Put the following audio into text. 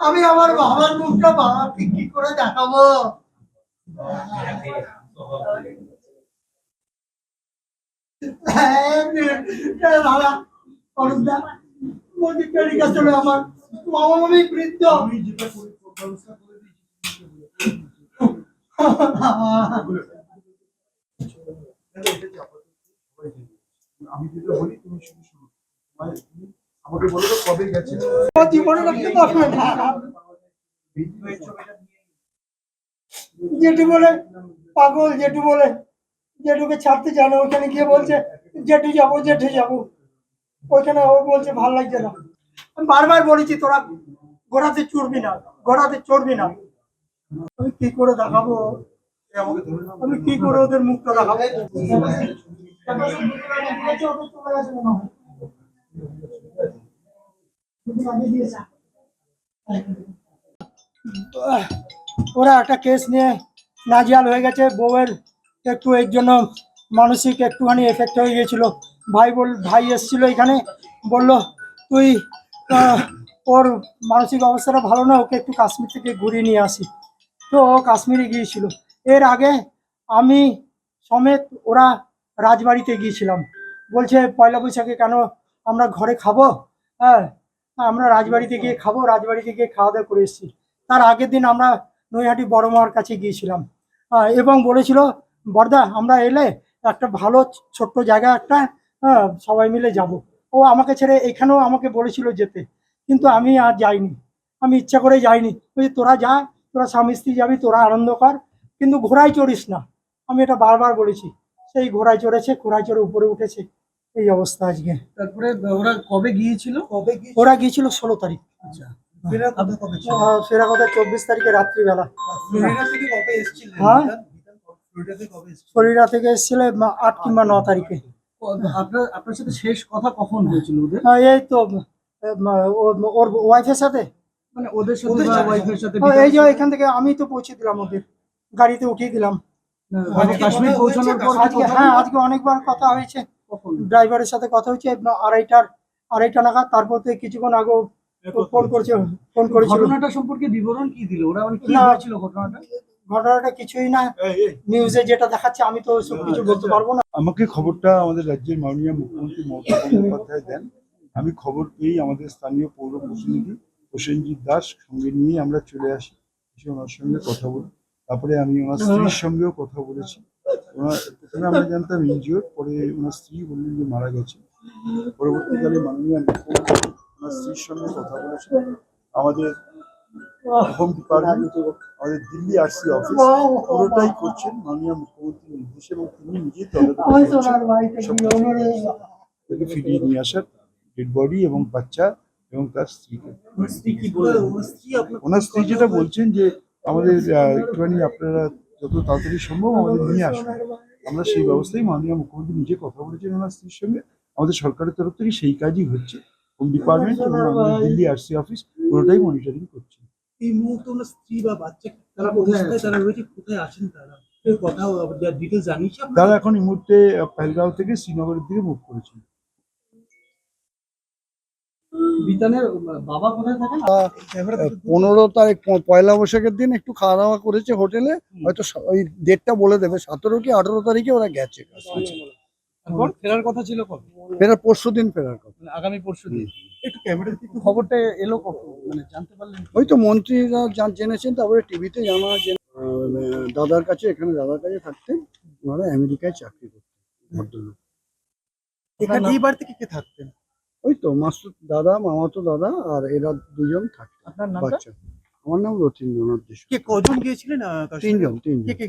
আমি আমার বাবার মুখটা বাবাকে কি করে দেখাবো? হ্যাঁ, বৃদ্ধ। আমি যেটা বলি তুমি শুধু শুনো। মানে আমাকে বলো তো কবে গেছে? না জেঠু বলে, পাগল জেঠু বলে, জেঠুকে ছাড়তে চায় না, ওখানে গিয়ে বলছে, জেঠু যাব জেঠু যাব। ওইখানে ও বলছে, ভালো লাগছে না। বারবার বলেছি, তোরা ঘোড়াতে চড়বি না, ঘোড়াতে চড়বি না। আমি কি করে দেখাবো? আমি কি করে ওদের মুখটা দেখাবো? ওরা একটা কেস নিয়ে নাজিয়াল হয়ে গেছে। বউয়ের একটু এর জন্য মানসিক একটুখানি এফেক্ট হয়ে গেছিল ভাই বল, ভাই এসেছিল এখানে, বলল, তুই ওর মানসিক অবস্থাটা ভালো না, ওকে একটু কাশ্মীর থেকে ঘুরিয়ে নিয়ে আসি। তো ও কাশ্মীরে গিয়েছিল। এর আগে আমি সমেত ওরা রাজবাড়িতে গিয়েছিলাম। বলছে, পয়লা বৈশাখে কেন আমরা ঘরে খাব? হ্যাঁ আমরা রাজবাড়িতে গিয়ে খাব রাজবাড়িতে গিয়ে খাওয়া দাওয়া করে এসেছি। তার আগের দিন আমরা নৈহাটি বড় মার কাছে গিয়েছিলাম। হ্যাঁ, এবং বলেছিল বর্দা আমরা এলে একটা ভালো ছোট্ট জায়গা একটা হ্যাঁ, সবাই মিলে যাব। ও আমাকে ছেড়ে এখানেও আমাকে বলেছিল যেতে। কিন্তু আমি আর যাইনি। আমি ইচ্ছা করে যাইনি। ওই তোরা যা তোরা স্বামী স্ত্রী যাবি তোরা আনন্দ কর কিন্তু ঘোড়ায় চড়িস না। আমি এটা বারবার বলেছি। সেই ঘোড়ায় চড়েছে ঘোড়ায় চড়ে উপরে উঠেছে। এই অবস্থা আজকে। তারপরে ওরা কবে গিয়েছিল? কবে ওরা গিয়েছিল ষোলো তারিখ। আচ্ছা। আহ, ফেরা কথা চব্বিশ তারিখে রাত্রিবেলা। থেকে হ্যাঁ? ফ্লোরিডা থেকে এসেছিল? আট কিংবা ন তারিখে। আপনার আপনার সাথে শেষ কথা কখন হয়েছিল ওদের? আহ, এই তো ওর ওয়াইফের সাথে? মানে ওদের সাথে ওদের? ওয়াইফের সাথে। এই যে এখান থেকে আমি তো পৌঁছে দিলাম ওদের। গাড়িতে উঠিয়ে দিলাম। মানে কাশ্মীর পৌঁছানোর পর আজকে হ্যাঁ আজকে অনেকবার কথা হয়েছে। ড্রাইভারের সাথে কথা হচ্ছে আড়াইটার আড়াইটা নাগাদ তারপর থেকে কিছুক্ষণ আগে ফোন করছে ফোন করেছিল। ঘটনাটা সম্পর্কে বিবরণ কি দিল? ওরা মানে কি না। হয়েছিল ঘটনাটা? ঘটনাটা কিছুই না। নিউজে যেটা দেখাচ্ছে আমি তো সব কিছু বলতে পারব না। আমাকে খবরটা আমাদের রাজ্যের মাননীয় মুখ্যমন্ত্রী মমতা বন্দ্যোপাধ্যায় দেন। আমি খবর পেয়েই আমাদের স্থানীয় পৌর প্রতিনিধি প্রসেনজিৎ দাস সঙ্গে নিয়ে আমরা চলে আসি। ওনার সঙ্গে কথা বলি। তারপরে আমি ওনার স্ত্রীর সঙ্গেও কথা বলেছি। প্রথমে আমরা জানতাম ইনজিওর পরে ওনার স্ত্রী বললেন যে মারা গেছে। পরবর্তীকালে মাননীয় ওনার স্ত্রীর সঙ্গে কথা বলেছেন। আমাদের হোম ডিপার্টমেন্ট আমাদের দিল্লি আরসি অফিস পুরোটাই করছেন মাননীয় মুখ্যমন্ত্রীর নির্দেশ এবং তিনি নিজেই তদন্ত করছেন। ফিরিয়ে নিয়ে আসার ডেড বডি এবং বাচ্চা এবং তার স্ত্রীকে। ওনার স্ত্রী কি বললেন? স্ত্রী ওনার স্ত্রী যেটা বলছেন যে আমাদের আহ, একটুখানি আপনারা যত তাড়াতাড়ি সম্ভব আমাদের নিয়ে আসুন। আমরা সেই ব্যবস্থায় মাননীয় মুখ্যমন্ত্রী নিজে কথা বলেছেন ওনার স্ত্রীর সঙ্গে। আমাদের সরকারের তরফ থেকে সেই কাজই হচ্ছে। হোম ডিপার্টমেন্ট এবং আমাদের দিল্লি আরসি অফিস পুরোটাই মনিটরিং করছে। এই মুহূর্তে ওনার স্ত্রী বা বাচ্চা তারা কোথায় তারা রয়েছে কোথায় আছেন তারা? এই কথা ডিটেলস জানিয়েছে তারা এখন এই মুহূর্তে আহ, থেকে শ্রীনগরের দিকে মুভ করেছেন পনেরো তারিখ পয়লা বৈশাখের দিন একটু খাওয়া দাওয়া করেছে হোটেলে হয়তো ওই ডেটটা বলে দেবে সতেরো কি আঠেরো তারিখে ওরা গেছে এখন ফেরার কথা ছিল ফেরার পরশু দিন ফেরার কথা। মানে আগামী পরশু দিন। একটু ক্যামেরা খবরটা এলো মানে জানতে পারলেন ওই তো মন্ত্রীরা জেনেছেন তারপরে টিভিতে জানা যে দাদার কাছে এখানে দাদার কাছে থাকতেন ওনারা আমেরিকায় চাকরি করতেন ভদ্রলোক। এখানে এই বাড়িতে কে কে থাকতেন? ওই তো মাসুদ দাদা মামাতো দাদা আর এরা দুজন থাকে। আপনার বাচ্চা। আমার নাম রতীন্দ্রনাথ দেশ কে কজন গিয়েছিলেন তিনজন তিনজন। কে কে